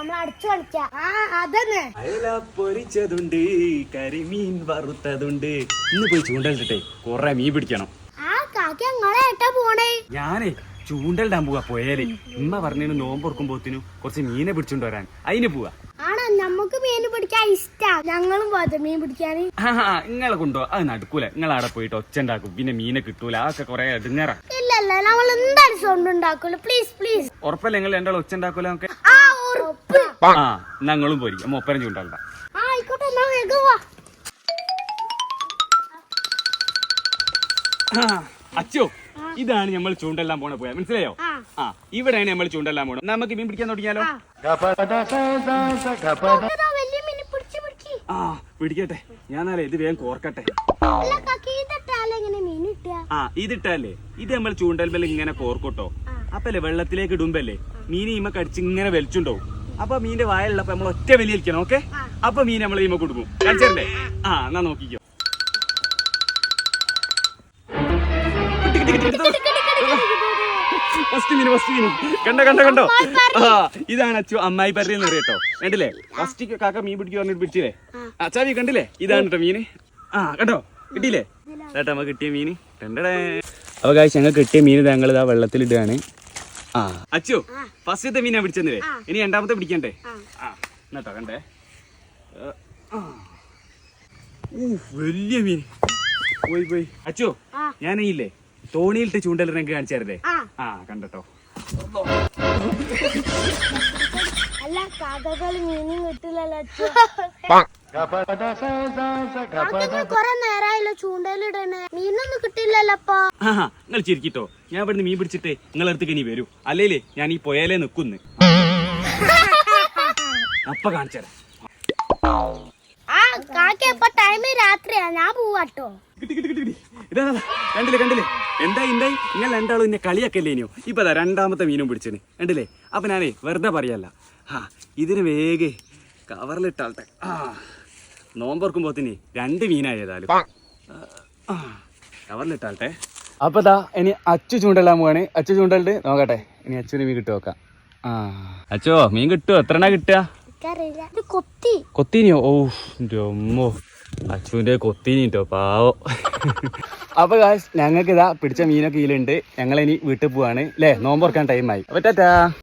നമ്മൾ അടിച്ചു കളിക്കാം. ആ അതന്നെ. അയല പൊരിച്ചതുണ്ട് കരിമീൻ വറുത്തതുണ്ട്. ഇന്ന് പോയി ചൂണ്ടലിട്ടെ കൊറേ മീൻ പിടിക്കണം. ആ കാക്ക ഞങ്ങളെ ഏട്ടാ പോണേ. ഞാനേ ചൂണ്ടലിടാൻ പോവാ പോയാലേ. ഉമ്മ പറഞ്ഞു നോമ്പൊറക്കുമ്പോത്തിനു കുറച്ച് മീനെ പിടിച്ചോണ്ട് വരാൻ. അതിന് പോവാ. ആണോ നമുക്ക് മീൻ പിടിക്കാൻ ഇഷ്ടാ. ഞങ്ങളും പോയത് മീൻ പിടിക്കാൻ ആ നിങ്ങളെ കൊണ്ടോ അത് നടക്കൂല. നിങ്ങൾ അവിടെ പോയിട്ട് ഒച്ച ഉണ്ടാക്കും. പിന്നെ മീനെ കിട്ടൂല. അതൊക്കെ കൊറേ എടുങ്ങാറാ ഇല്ല ഇല്ല നമ്മൾ എന്തായാലും സൗണ്ട് ഉണ്ടാക്കൂല പ്ലീസ് പ്ലീസ് ഉറപ്പല്ലേ നിങ്ങൾ രണ്ടാൾ ഒച്ച ഉണ്ടാക്കൂല നമുക്ക്? ആ ഞങ്ങളും പോയിരിക്കും മൊപ്പരം ആ, അച്ചോ ഇതാണ് നമ്മൾ ചൂണ്ടെല്ലാം പോണ പോയാ മനസ്സിലായോ? ആ. ഇവിടെയാണ് നമ്മൾ ചൂണ്ടെല്ലാം പോണത്. നമുക്ക് മീൻ പിടിക്കാൻ തുടങ്ങിയാലോ? ആ. പിടിക്കട്ടെ. ഞാനാലേ ഇത് വേഗം കോർക്കട്ടെ. ആ ഇതിട്ടല്ലേ ഇത് നമ്മൾ ചൂണ്ടൽമേൽ ഇങ്ങനെ കോർക്കോട്ടോ. അപ്പല്ലേ വെള്ളത്തിലേക്ക് ഇടുമ്പല്ലേ മീൻ ഇമ്മ കടിച്ച് ഇങ്ങനെ വലിച്ചുണ്ടാവും. അപ്പൊ മീന്റെ വായലുള്ളപ്പോ നമ്മൾ ഒറ്റ വലിയിരിക്കണം ഓക്കെ. അപ്പൊ മീൻ നമ്മൾ ഈമ കൊടുക്കും. കഴിച്ചല്ലേ ആ. എന്നാ നോക്കിക്കോ. ഫസ്റ്റ് മീൻ ഫസ്റ്റ് മീൻ. കണ്ടോ കണ്ടോ കണ്ടോ? ആ ഇതാണ് അച്ചു അമ്മായി പരതി എന്ന് പറയട്ടോ കണ്ടില്ലേ? ഫസ്റ്റ് കാക്ക മീൻ പിടിക്കുക പറഞ്ഞിട്ട് പിടിച്ചില്ലേ? അച്ചാവി കണ്ടില്ലേ? ഇതാണ് കേട്ടോ മീന്. ആ കണ്ടോ? കിട്ടിയില്ലേ? ചേട്ടാ നമുക്ക് കിട്ടിയ മീൻ കണ്ടടേ അപ്പൊ കാശ് ഞങ്ങൾ കിട്ടിയ മീൻ ഞങ്ങൾ ഇതാ വെള്ളത്തിലിടുകയാണ്. ആ. അച്ചു ഫസ്റ്റത്തെ മീനാ പിടിച്ചെന്നില്ലേ ഇനി രണ്ടാമത്തെ പിടിക്കണ്ടേ? ആ. എന്നിട്ടോ കണ്ടേ. വലിയ മീൻ. പോയി പോയി. അച്ചു ഞാനേയില്ലേ തോണിയിലിട്ട് ചൂണ്ടലിട്ട് കാണിച്ചായിരുന്നേ ആ. കണ്ടോ കണ്ടട്ടോ. അല്ല കാക്കകൾ മീനും കിട്ടില്ലല്ലോ കൊറേ നേരായല്ലോ ചൂണ്ടലിടണേ മീനൊന്നും കിട്ടില്ലല്ലോ നിങ്ങൾ ചിരിക്കിട്ടോ. ഞാൻ ഇവിടുന്ന് മീൻ പിടിച്ചിട്ട് നിങ്ങളെ അടുത്തേക്ക് ഇനി വരൂ. അല്ലേലേ ഞാൻ ഈ പൊയാലേ നിക്കുന്നു അപ്പ ഇതാ, കണ്ടില്ലേ കണ്ടില്ലേ? എന്തായി എന്തായി? നിങ്ങൾ രണ്ടാളും എന്നെ കളിയാക്കല്ലേ ഇനിയോ? ഇപ്പൊ അതാ രണ്ടാമത്തെ മീനും പിടിച്ചിന്. കണ്ടില്ലേ? അപ്പൊ ഞാനേ വെറുതെ പറയല്ല. ആ ഇതിന് വേഗേ കവറിലിട്ടാളെ ആ നോമ്പറക്കുമ്പോത്തിന് രണ്ട് മീനായതാലും കവറിലിട്ടാട്ടെ അപ്പൊ ദാ ഇനി അച്ചു ചൂണ്ടല്ലാൻ പോവാണ്. അച്ചു ചൂണ്ടലിട്ട് നോക്കട്ടെ. ഇനി അച്ചുവിന് മീൻ കിട്ടു നോക്കാം ആ. അച്ചോ മീൻ കിട്ടുമോ എത്ര എണ്ണ കിട്ടുക? കൊത്തിനിയോ ഇത് കൊത്തി. കൊത്തിനിയോ? ഓ രമ്മോ അമ്മോ. കൊത്തിനിട്ടോ പാവോ. അപ്പൊ ഗായ്സ് ഞങ്ങൾക്ക് ഇതാ പിടിച്ച മീനൊക്കെ ഇതിലുണ്ട്. ഞങ്ങൾ ഇനി വീട്ടിൽ പോവാണ്. അല്ലേ നോമ്പ് ഓർക്കാൻ ടൈമായി അപ്പൊ ടാറ്റാ.